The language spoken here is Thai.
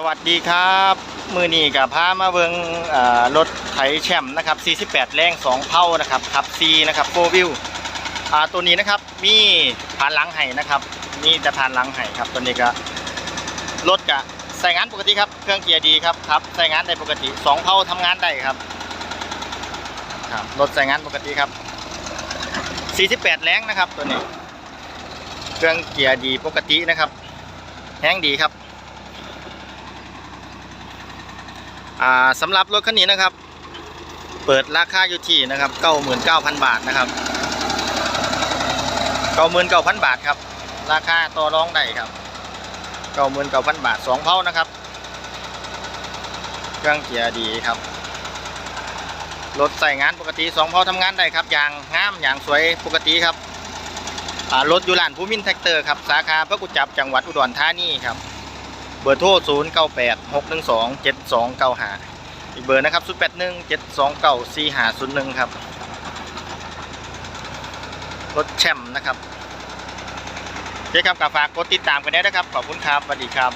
สวัสดีครับ มือนี้กับพามาเบิงรถไถแชมป์นะครับ 48 แรง 2 เผานะครับขับ C นะครับโฟวิวตัวนี้นะครับมีผ่านหลังไห้นะครับมีแต่ผ่านหลังไห้ครับตัวนี้ก็รถกะใส่งานปกติครับ เครื่องเกียร์ดีครับครับใส่งานได้ปกติ 2 เผาทำงานได้ครับครับรถใส่งานปกติครับ 48 แรงนะครับตัวนี้ เครื่องเกียร์ดีปกตินะครับแห้งดีครับ อ่าสำหรับรถคันนี้นะครับ เปิดราคาอยู่ที่นะครับ99,000บาทนะครับ99,000บาทครับ ราคาต่อรองได้ครับ99,000บาทสองเผานะครับเครื่องเกียร์ดีครับรถใส่งานปกติสองเผาทำงานได้ครับอย่างงามอย่างสวยปกติครับรถอยู่ร้านภูมินแท็กเตอร์ครับสาขาพระกุจับจังหวัดอุดรธานีครับ บอร์โทร 0 9 8 6 1 2 7 2 9 5 อีกเบอร์นะครับ 0 8 1 7 2 9 4 5 0 1 ครับ รถแชมป์นะครับเจ๊คครับกับฝากกดติดตามกันได้นะครับ ขอบคุณครับสวัสดีครับ